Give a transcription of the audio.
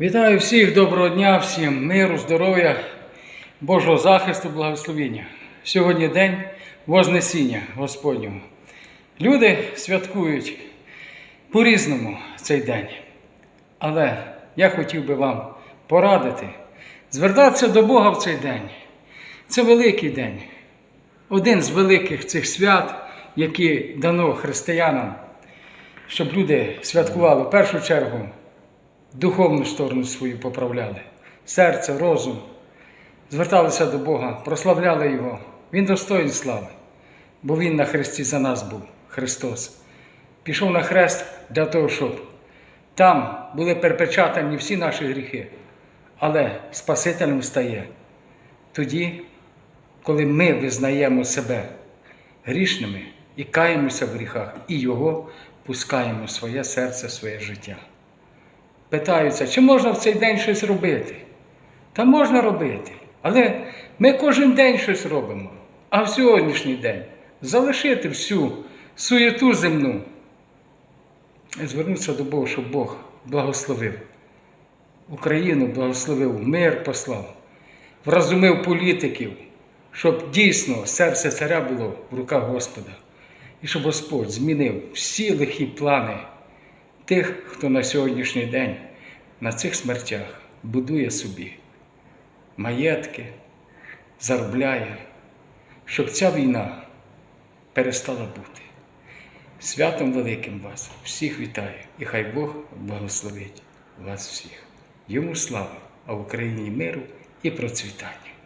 Вітаю всіх, доброго дня, всім миру, здоров'я, Божого захисту, благословення. Сьогодні день Вознесіння Господнього. Люди святкують по-різному цей день. Але я хотів би вам порадити звертатися до Бога в цей день. Це великий день, один з великих цих свят, які дано християнам, щоб люди святкували в першу чергу духовну сторону свою поправляли, серце, розум, зверталися до Бога, прославляли Його. Він достоїн слави, бо Він на хресті за нас був, Христос. Пішов на хрест для того, щоб там були перепечатані всі наші гріхи, але Спасителем стає тоді, коли ми визнаємо себе грішними і каємося в гріхах, і Його пускаємо в своє серце, в своє життя питаються, чи можна в цей день щось робити. Та можна робити. Але ми кожен день щось робимо. А в сьогоднішній день залишити всю суєту земну. І звернутися до Бога, щоб Бог благословив. Україну благословив, мир послав, вразумив політиків, щоб дійсно серце царя було в руках Господа. І щоб Господь змінив всі лихі плани тих, хто на сьогоднішній день на цих смертях будує собі маєтки, заробляє, щоб ця війна перестала бути. Святом великим вас всіх вітаю, і хай Бог благословить вас всіх. Йому слава, а в Україні миру і процвітання.